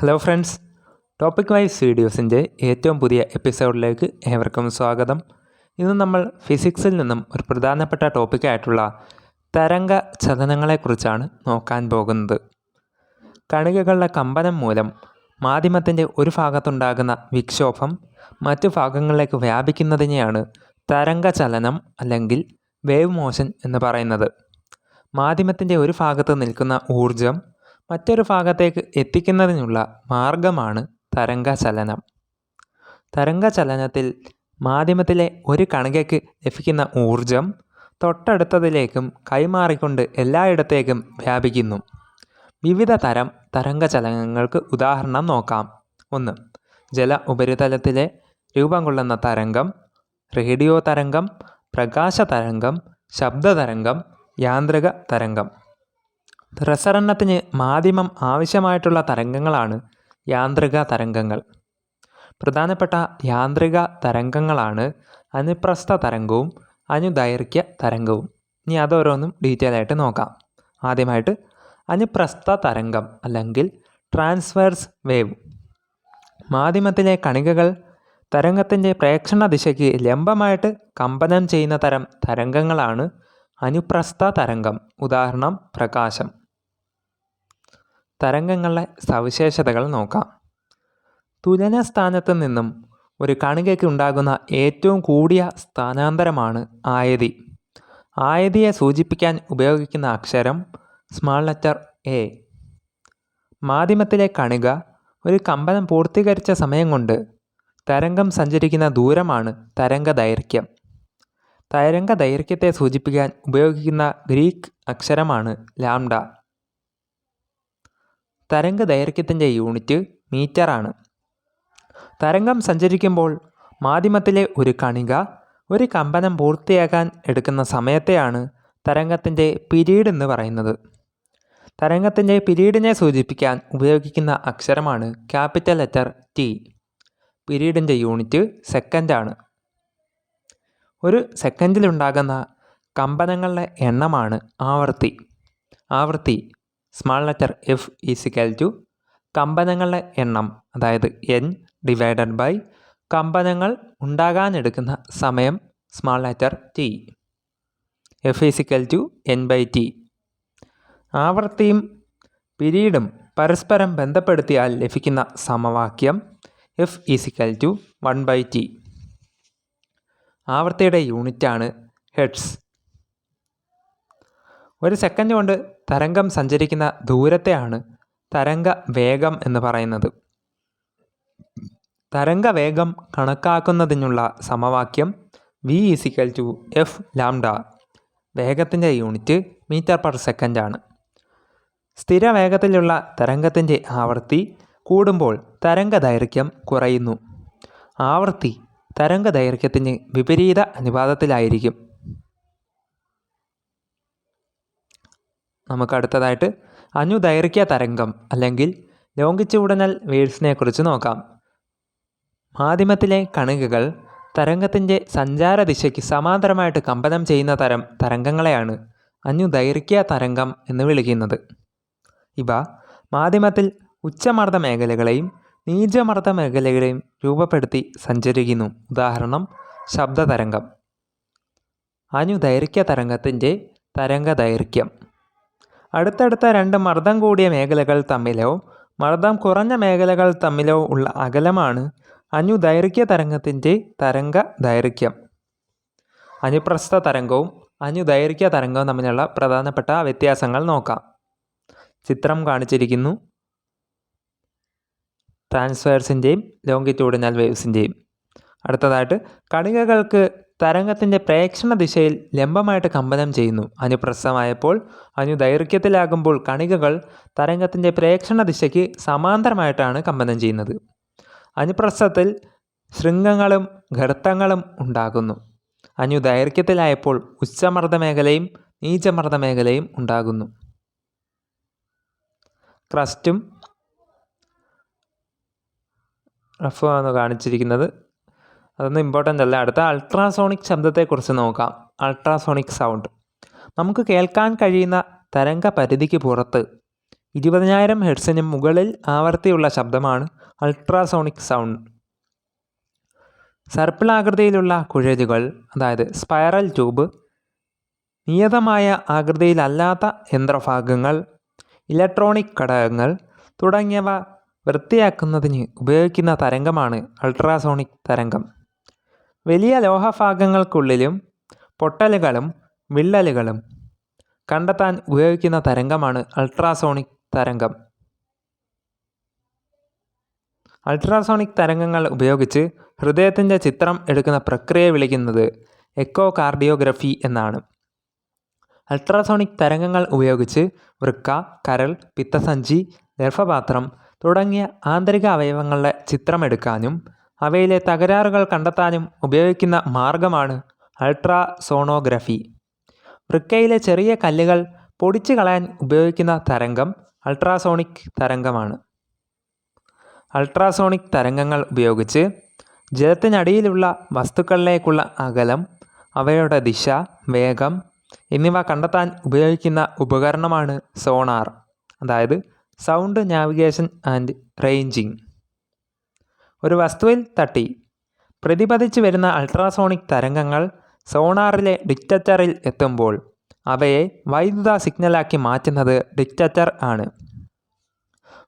Hello friends topic wise വീഡിയോസിന്റെ ഏറ്റവും പുതിയ എപ്പിസോഡിലേക്ക് ഏവർക്കും സ്വാഗതം. ഇന്ന് നമ്മൾ ഫിസിക്സിൽ നിന്നും ഒരു പ്രധാനപ്പെട്ട ടോപ്പിക്കായിട്ടുള്ള തരംഗ ചലനങ്ങളെക്കുറിച്ചാണ് നോക്കാൻ പോകുന്നത്. കണികകളുടെ കമ്പനം മൂലം മാധ്യമത്തിന്റെ ഒരു ഭാഗത്തുണ്ടാകുന്ന വിക്ഷോഭം മറ്റു ഭാഗങ്ങളിലേക്ക് വ്യാപിക്കുന്നതിനെയാണ് തരംഗ ചലനം അല്ലെങ്കിൽ വേവ് മോഷൻ എന്ന് പറയുന്നത്. മാധ്യമത്തിന്റെ ഒരു ഭാഗത്ത് നിൽക്കുന്ന ഊർജം മറ്റൊരു ഭാഗത്തേക്ക് എത്തിക്കുന്നതിനുള്ള മാർഗമാണ് തരംഗചലനം. തരംഗചലനത്തിൽ മാധ്യമത്തിലെ ഒരു കണികയ്ക്ക് ലഭിക്കുന്ന ഊർജം തൊട്ടടുത്തതിലേക്കും കൈമാറിക്കൊണ്ട് എല്ലായിടത്തേക്കും വ്യാപിക്കുന്നു. വിവിധ തരം തരംഗചലനങ്ങൾക്ക് ഉദാഹരണം നോക്കാം. ഒന്ന് ജല ഉപരിതലത്തിലെ രൂപം കൊള്ളുന്ന തരംഗം റേഡിയോ തരംഗം പ്രകാശ തരംഗം ശബ്ദതരംഗം യാന്ത്രിക തരംഗം. പ്രസരണത്തിന് മാധ്യമം ആവശ്യമായിട്ടുള്ള തരംഗങ്ങളാണ് യാന്ത്രിക തരംഗങ്ങൾ. പ്രധാനപ്പെട്ട യാന്ത്രിക തരംഗങ്ങളാണ് അനുപ്രസ്ഥ തരംഗവും അനുദൈർഘ്യ തരംഗവും. ഇനി അതോരോന്നും ഡീറ്റെയിൽ ആയിട്ട് നോക്കാം. ആദ്യമായിട്ട് അനുപ്രസ്ഥ തരംഗം അല്ലെങ്കിൽ ട്രാൻസ്ഫേഴ്സ് വേവ് മാധ്യമത്തിലെ കണികകൾ തരംഗത്തിന്റെ പ്രേക്ഷണ ദിശയ്ക്ക് ലംബമായിട്ട് കമ്പനം ചെയ്യുന്ന തരം തരംഗങ്ങളാണ് അനുപ്രസ്ഥ തരംഗം. ഉദാഹരണം പ്രകാശം. തരംഗങ്ങളുടെ സവിശേഷതകൾ നോക്കാം. തുലന സ്ഥാനത്ത് നിന്നും ഒരു കണികയ്ക്ക് ഉണ്ടാകുന്ന ഏറ്റവും കൂടിയ സ്ഥാനാന്തരമാണ് ആയതി. ആയതിയെ സൂചിപ്പിക്കാൻ ഉപയോഗിക്കുന്ന അക്ഷരം സ്മാൾ ലെറ്റർ എ. മാധ്യമത്തിലെ കണിക ഒരു കമ്പനം പൂർത്തീകരിച്ച സമയം കൊണ്ട് തരംഗം സഞ്ചരിക്കുന്ന ദൂരമാണ് തരംഗ ദൈർഘ്യം. തരംഗ ദൈർഘ്യത്തെ സൂചിപ്പിക്കാൻ ഉപയോഗിക്കുന്ന ഗ്രീക്ക് അക്ഷരമാണ് ലാംഡ. തരംഗ ദൈർഘ്യത്തിന്റെ യൂണിറ്റ് മീറ്ററാണ്. തരംഗം സഞ്ചരിക്കുമ്പോൾ മാധ്യമത്തിലെ ഒരു കണിക ഒരു കമ്പനം പൂർത്തിയാക്കാൻ എടുക്കുന്ന സമയത്തെയാണ് തരംഗത്തിന്റെ പിരീഡ് എന്ന് പറയുന്നത്. തരംഗത്തിന്റെ പിരീഡിനെ സൂചിപ്പിക്കാൻ ഉപയോഗിക്കുന്ന അക്ഷരമാണ് ക്യാപിറ്റൽ ലെറ്റർ ടി. പിരീഡിന്റെ യൂണിറ്റ് സെക്കൻഡാണ്. ഒരു സെക്കൻഡിലുണ്ടാകുന്ന കമ്പനങ്ങളുടെ എണ്ണമാണ് ആവർത്തി. ആവർത്തി small letter F is equal to കമ്പനങ്ങളുടെ എണ്ണം അതായത് എൻ ഡിവൈഡഡ് ബൈ കമ്പനങ്ങൾ ഉണ്ടാകാനെടുക്കുന്ന സമയം small letter T. F is equal to N by T. ആവർത്തിയും പിരീഡും പരസ്പരം ബന്ധപ്പെടുത്തിയാൽ ലഭിക്കുന്ന സമവാക്യം F is equal to one by T. ആവർത്തിയുടെ യൂണിറ്റാണ് ഹെഡ്സ്. ഒരു സെക്കൻഡ് കൊണ്ട് തരംഗം സഞ്ചരിക്കുന്ന ദൂരത്തെയാണ് തരംഗ വേഗം എന്ന് പറയുന്നത്. തരംഗ വേഗം കണക്കാക്കുന്നതിനുള്ള സമവാക്യം V is equal to F lambda വേഗത്തിന്റെ unit metre per second ആണ്. സ്ഥിര വേഗത്തിലുള്ള തരംഗത്തിന്റെ ആവൃത്തി കൂടുമ്പോൾ തരംഗ ദൈർഘ്യം കുറയുന്നു. ആവൃത്തി തരംഗ ദൈർഘ്യത്തിന് വിപരീത അനുപാതത്തിലായിരിക്കും. നമുക്ക് അടുത്തതായിട്ട് അനുദൈർഘ്യ തരംഗം അല്ലെങ്കിൽ ലോങ്കിറ്റ്യൂഡനൽ വേവ്സിനെ കുറിച്ച് നോക്കാം. മാധ്യമത്തിലെ കണികകൾ തരംഗത്തിന്റെ സഞ്ചാര ദിശയ്ക്ക് സമാന്തരമായിട്ട് കമ്പനം ചെയ്യുന്ന തരം തരംഗങ്ങളെയാണ് അനുദൈർഘ്യ തരംഗം എന്ന് വിളിക്കുന്നത്. ഇവ മാധ്യമത്തിൽ ഉച്ചമർദ്ദ മേഖലകളെയും നീചമർദ്ദ മേഖലകളെയും രൂപപ്പെടുത്തി സഞ്ചരിക്കുന്നു. ഉദാഹരണം ശബ്ദതരംഗം. അനുദൈർഘ്യ തരംഗത്തിന്റെ തരംഗ ദൈർഘ്യം അടുത്തടുത്ത രണ്ട് മർദ്ദം കൂടിയ മേഖലകൾ തമ്മിലോ മർദ്ദം കുറഞ്ഞ മേഖലകൾ തമ്മിലോ ഉള്ള അകലമാണ് അനുദൈർഘ്യ തരംഗത്തിന്റെ തരംഗ ദൈർഘ്യം. അനുപ്രസ്ഥ തരംഗവും അനുദൈർഘ്യ തരംഗവും തമ്മിലുള്ള പ്രധാനപ്പെട്ട വ്യത്യാസങ്ങൾ നോക്കാം. ചിത്രം കാണിച്ചിരിക്കുന്നു. ട്രാൻസ്ഫേഴ്സിന്റെയും ലോങ്കിറ്റ്യൂഡിനൽ വേവ്സിന്റെയും അടുത്തതായിട്ട് കണികകൾക്ക് തരംഗത്തിന്റെ പ്രേക്ഷണ ദിശയിൽ ലംബമായിട്ട് കമ്പനം ചെയ്യുന്നു. അനുപ്രസ്ഥമായപ്പോൾ അനുദൈർഘ്യത്തിലാകുമ്പോൾ കണികകൾ തരംഗത്തിന്റെ പ്രേക്ഷണ ദിശയ്ക്ക് സമാന്തരമായിട്ടാണ് കമ്പനം ചെയ്യുന്നത്. അനുപ്രസ്ഥത്തിൽ ശൃംഗങ്ങളും ഘർത്തങ്ങളും ഉണ്ടാകുന്നു. അനുദൈർഘ്യത്തിലായപ്പോൾ ഉച്ചമർദ്ദ മേഖലയും നീചമർദ്ദ മേഖലയും ഉണ്ടാകുന്നു. ക്രസ്റ്റും റഫുമാണ് കാണിച്ചിരിക്കുന്നത്. അതൊന്നും ഇമ്പോർട്ടന്റ് അല്ല? അടുത്ത അൾട്രാസോണിക് ശബ്ദത്തെക്കുറിച്ച് നോക്കാം. അൾട്രാസോണിക് സൗണ്ട് നമുക്ക് കേൾക്കാൻ കഴിയുന്ന തരംഗ പരിധിക്ക് പുറത്ത് ഇരുപതിനായിരം ഹെഡ്സിന് മുകളിൽ ആവർത്തിയുള്ള ശബ്ദമാണ് അൾട്രാസോണിക് സൗണ്ട് സർപ്പിളാകൃതിയിലുള്ള കുഴലുകൾ അതായത് സ്പൈറൽ ട്യൂബ് നിയതമായ ആകൃതിയിലല്ലാത്ത യന്ത്രഭാഗങ്ങൾ ഇലക്ട്രോണിക് ഘടകങ്ങൾ തുടങ്ങിയവ വൃത്തിയാക്കുന്നതിന് ഉപയോഗിക്കുന്ന തരംഗമാണ് അൾട്രാസോണിക് തരംഗം. വലിയ ലോഹഭാഗങ്ങൾക്കുള്ളിലും പൊട്ടലുകളും വിള്ളലുകളും കണ്ടെത്താൻ ഉപയോഗിക്കുന്ന തരംഗമാണ് അൾട്രാസോണിക് തരംഗം. അൾട്രാസോണിക് തരംഗങ്ങൾ ഉപയോഗിച്ച് ഹൃദയത്തിന്റെ ചിത്രം എടുക്കുന്ന പ്രക്രിയയെ വിളിക്കുന്നത് എക്കോ കാർഡിയോഗ്രഫി എന്നാണ്. അൾട്രാസോണിക് തരംഗങ്ങൾ ഉപയോഗിച്ച് വൃക്ക കരൾ പിത്തസഞ്ചി ഗർഭപാത്രം തുടങ്ങിയ ആന്തരിക അവയവങ്ങളുടെ ചിത്രമെടുക്കാനും അവയിലെ തകരാറുകൾ കണ്ടെത്താനും ഉപയോഗിക്കുന്ന മാർഗമാണ് അൾട്രാസോണോഗ്രഫി. വൃക്കയിലെ ചെറിയ കല്ലുകൾ പൊടിച്ചു കളയാൻ ഉപയോഗിക്കുന്ന തരംഗം അൾട്രാസോണിക് തരംഗമാണ്. അൾട്രാസോണിക് തരംഗങ്ങൾ ഉപയോഗിച്ച് ജലത്തിനടിയിലുള്ള വസ്തുക്കളിലേക്കുള്ള അകലം അവയുടെ ദിശ വേഗം എന്നിവ കണ്ടെത്താൻ ഉപയോഗിക്കുന്ന ഉപകരണമാണ് സോണാർ അതായത് സൗണ്ട് നാവിഗേഷൻ ആൻഡ് റേഞ്ചിങ് ഒരു വസ്തുവിൽ തട്ടി. പ്രതിപതിച്ചു വരുന്ന അൾട്രാസോണിക് തരംഗങ്ങൾ സോണാറിലെ ഡിറ്റക്ടറിൽ എത്തുമ്പോൾ അവയെ വൈദ്യുത സിഗ്നലാക്കി മാറ്റുന്നത് ഡിറ്റക്ടർ ആണ്.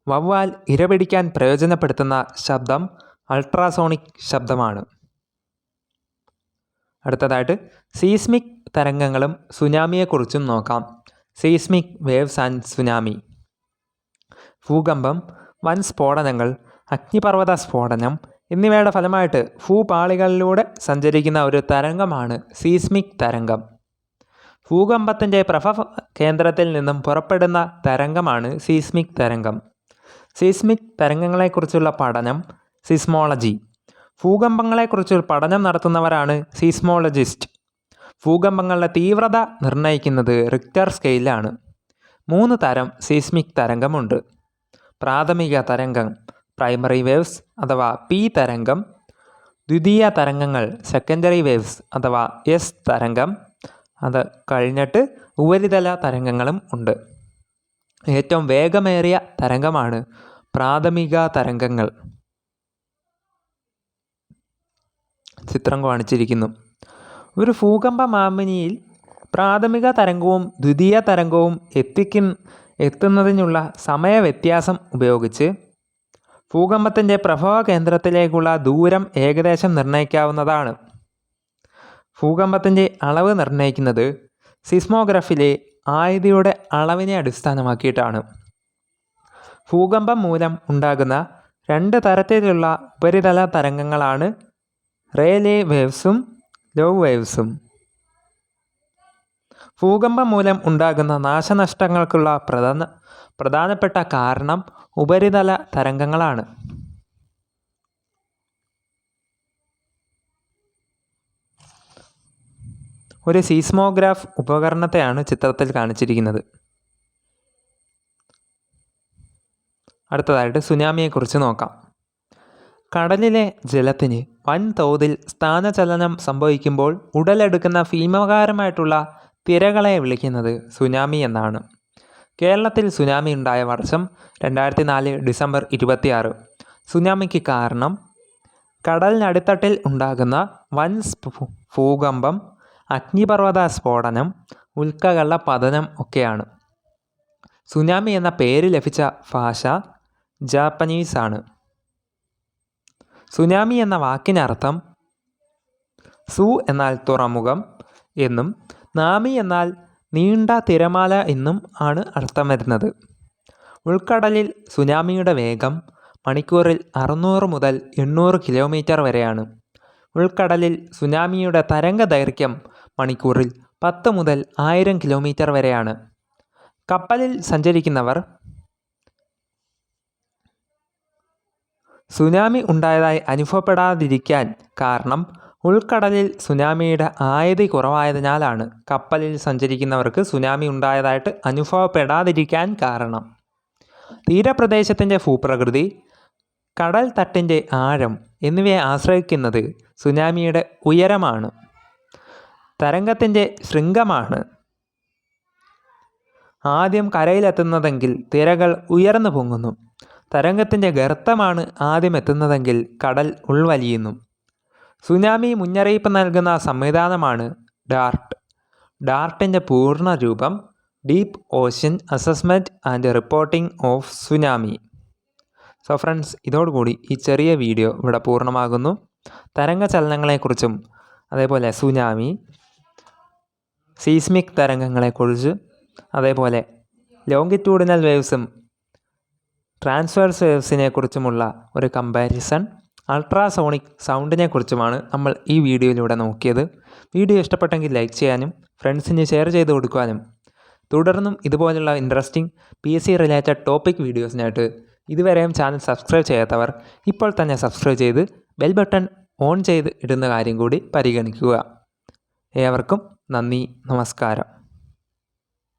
വവ്വാൽ ഇരപിടിക്കാൻ പ്രയോജനപ്പെടുത്തുന്ന ശബ്ദം അൾട്രാസോണിക് ശബ്ദമാണ്. അടുത്തതായിട്ട് സീസ്മിക് തരംഗങ്ങളും സുനാമിയെക്കുറിച്ചും നോക്കാം. Seismic waves and tsunami. ഭൂകമ്പം വൻ സ്ഫോടനങ്ങൾ അഗ്നിപർവത സ്ഫോടനം എന്നിവയുടെ ഫലമായിട്ട് ഭൂപാളികളിലൂടെ സഞ്ചരിക്കുന്ന ഒരു തരംഗമാണ് സീസ്മിക് തരംഗം. ഭൂകമ്പത്തിന്റെ പ്രഭ കേന്ദ്രത്തിൽ നിന്നും പുറപ്പെടുന്ന തരംഗമാണ് സീസ്മിക് തരംഗം. സീസ്മിക് തരംഗങ്ങളെക്കുറിച്ചുള്ള പഠനം സിസ്മോളജി. ഭൂകമ്പങ്ങളെക്കുറിച്ച് പഠനം നടത്തുന്നവരാണ് സീസ്മോളജിസ്റ്റ്. ഭൂകമ്പങ്ങളുടെ തീവ്രത നിർണയിക്കുന്നത് റിക്ടർ സ്കെയിലാണ്. മൂന്ന് തരം സീസ്മിക് തരംഗമുണ്ട്. പ്രാഥമിക തരംഗം. പ്രൈമറി വേവ്സ് അഥവാ പി തരംഗം ദ്വിതീയ തരംഗങ്ങൾ സെക്കൻഡറി വേവ്സ് അഥവാ എസ് തരംഗം അത് കഴിഞ്ഞിട്ട് ഉപരിതല തരംഗങ്ങളും ഉണ്ട്. ഏറ്റവും വേഗമേറിയ തരംഗമാണ് പ്രാഥമിക തരംഗങ്ങൾ. ചിത്രം കാണിച്ചിരിക്കുന്നു. ഒരു ഭൂകമ്പ മാമിനിയിൽ പ്രാഥമിക തരംഗവും ദ്വിതീയ തരംഗവും എത്തിക്കുന്ന എത്തുന്നതിനുള്ള സമയ വ്യത്യാസം ഉപയോഗിച്ച് ഭൂകമ്പത്തിന്റെ പ്രഭവ കേന്ദ്രത്തിലേക്കുള്ള ദൂരം ഏകദേശം നിർണയിക്കാവുന്നതാണ്. ഭൂകമ്പത്തിന്റെ അളവ് നിർണയിക്കുന്നത് സിസ്മോഗ്രഫിലെ ആയുധയുടെ അളവിനെ അടിസ്ഥാനമാക്കിയിട്ടാണ്. ഭൂകമ്പം മൂലം ഉണ്ടാകുന്ന രണ്ട് തരത്തിലുള്ള ഉപരിതല തരംഗങ്ങളാണ് റേലേ വേവ്സും ലോ വേവ്സും. ഭൂകമ്പം മൂലം ഉണ്ടാകുന്ന നാശനഷ്ടങ്ങൾക്കുള്ള പ്രധാന പ്രധാനപ്പെട്ട കാരണം ഉപരിതല തരംഗങ്ങളാണ്. ഒരു സീസ്മോഗ്രാഫ് ഉപകരണത്തെയാണ് ചിത്രത്തിൽ കാണിച്ചിരിക്കുന്നത്. അടുത്തതായിട്ട് സുനാമിയെക്കുറിച്ച് നോക്കാം. കടലിലെ ജലത്തിന് വൻതോതിൽ സ്ഥാനചലനം സംഭവിക്കുമ്പോൾ ഉടലെടുക്കുന്ന ഭീമകാരമായിട്ടുള്ള തിരകളെ വിളിക്കുന്നത് സുനാമി എന്നാണ്. കേരളത്തിൽ സുനാമി ഉണ്ടായ വർഷം രണ്ടായിരത്തി നാല് ഡിസംബർ ഇരുപത്തിയാറ്. സുനാമിക്ക് കാരണം കടലിനടിത്തട്ടിൽ ഉണ്ടാകുന്ന വൻ ഭൂകമ്പം അഗ്നിപർവത സ്ഫോടനം ഉൽക്കകളുടെ പതനം ഒക്കെയാണ്. സുനാമി എന്ന പേര് ലഭിച്ച ഭാഷ ജാപ്പനീസാണ് സുനാമി എന്ന വാക്കിനർത്ഥം സു എന്നാൽ തുറമുഖം എന്നും നാമി എന്നാൽ നീണ്ട തിരമാല എന്നും ആണ് അർത്ഥം വരുന്നത്. ഉൾക്കടലിൽ സുനാമിയുടെ വേഗം മണിക്കൂറിൽ അറുന്നൂറ് മുതൽ എണ്ണൂറ് കിലോമീറ്റർ വരെയാണ്. ഉൾക്കടലിൽ സുനാമിയുടെ തരംഗ ദൈർഘ്യം മണിക്കൂറിൽ പത്ത് മുതൽ ആയിരം കിലോമീറ്റർ വരെയാണ്. കപ്പലിൽ സഞ്ചരിക്കുന്നവർ സുനാമി ഉണ്ടായതായി അനുഭവപ്പെടാതിരിക്കാൻ കാരണം ഉൾക്കടലിൽ സുനാമിയുടെ ആയതി കുറവായതിനാലാണ് കപ്പലിൽ സഞ്ചരിക്കുന്നവർക്ക് സുനാമി ഉണ്ടായതായിട്ട് അനുഭവപ്പെടാതിരിക്കാൻ കാരണം. തീരപ്രദേശത്തിന്റെ ഭൂപ്രകൃതി കടൽ തട്ടിന്റെ ആഴം എന്നിവയെ ആശ്രയിക്കുന്നത് സുനാമിയുടെ ഉയരമാണ്. തരംഗത്തിന്റെ ശൃംഗമാണ്. ആദ്യം കരയിലെത്തുന്നതെങ്കിൽ തിരകൾ ഉയർന്നു പൊങ്ങുന്നു. തരംഗത്തിന്റെ ഗർത്തമാണ് ആദ്യം എത്തുന്നതെങ്കിൽ കടൽ ഉൾവലിയുന്നു. സുനാമി മുന്നറിയിപ്പ് നൽകുന്ന സംവിധാനമാണ് ഡാർട്ട്. ഡാർട്ടിന്റെ പൂർണ രൂപം deep ocean assessment and reporting of tsunami. So friends ഇതോടുകൂടി ഈ ചെറിയ വീഡിയോ ഇവിടെ പൂർണമാകുന്നു. തരംഗ ചലനങ്ങളെക്കുറിച്ചും അതേപോലെ സുനാമി സീസ്മിക് തരംഗങ്ങളെക്കുറിച്ച് അതേപോലെ ലോങ്കിറ്റ്യൂഡിനൽ വേവ്സും ട്രാൻസ്വേഴ്സ് വേവ്സിനെ കുറിച്ചുമുള്ള ഒരു കമ്പാരിസൺ അൾട്രാസോണിക് സൗണ്ടിനെ കുറിച്ചുമാണ് നമ്മൾ ഈ വീഡിയോയിലൂടെ നോക്കിയത്. വീഡിയോ ഇഷ്ടപ്പെട്ടെങ്കിൽ ലൈക്ക് ചെയ്യാനും ഫ്രണ്ട്സിന് ഷെയർ ചെയ്ത് കൊടുക്കാനും തുടർന്നും ഇതുപോലുള്ള interesting P S C related topic വീഡിയോസിനായിട്ട് ഇതുവരെയും ചാനൽ സബ്സ്ക്രൈബ് ചെയ്യാത്തവർ ഇപ്പോൾ തന്നെ സബ്സ്ക്രൈബ് ചെയ്ത് ബെൽ ബട്ടൺ ഓൺ ചെയ്ത് ഇടുന്ന കാര്യം കൂടി പരിഗണിക്കുക. ഏവർക്കും നന്ദി നമസ്കാരം.